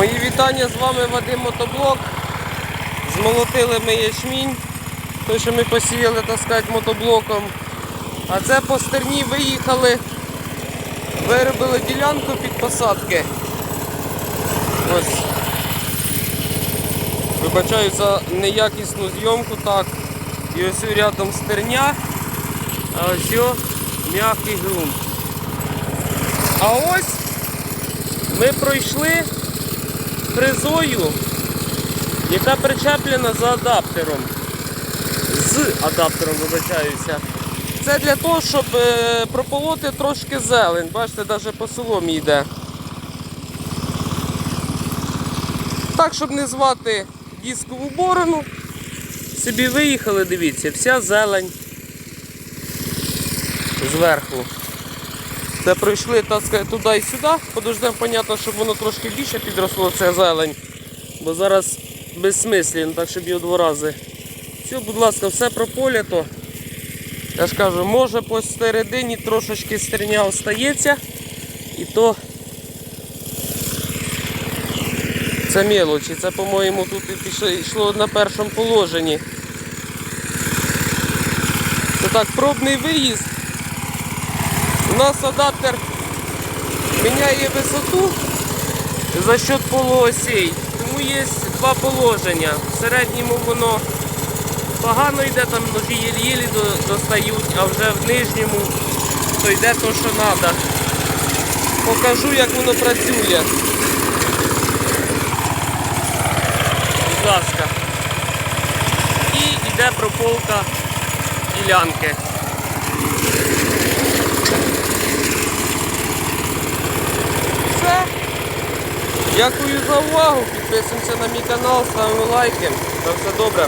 Мої вітання з вами Вадим Мотоблок. Змолотили ми ячмінь, той, що ми посіяли, так сказати, мотоблоком. А це по стерні виїхали, виробили ділянку під посадки. Ось. Вибачаю за неякісну зйомку, так. І ось рядом стерня, а ось м'який ґрунт. А ось ми пройшли фрезою, яка причеплена за адаптером. З адаптером, вибачаюся. Це для того, щоб е, прополоти трошки зелень. Бачите, навіть по соломі йде. Так, щоб не звати дискову борону. Собі виїхали, дивіться, вся зелень зверху. Це пройшли так сказати, туди і сюди. Подождемо, понятно, щоб воно трошки більше підросло, це зелень. Бо зараз безсмисленно, так щоб його два рази. Все, будь ласка, все прополято. Я ж кажу, може посередині трошечки стерня остається. І то це мелочі. Це, по-моєму, тут і йшло на першому положенні. Це так, пробний виїзд. У нас адаптер міняє висоту за счет полуосей. Тому є два положення. В середньому воно погано йде, там ножі єлі-єлі достають, а вже в нижньому то йде то, що треба. Покажу, як воно працює. Будь ласка. І йде прополка ділянки. Все. Дякую за увагу. Підписуємося на мій канал, ставимо лайки. На все добре.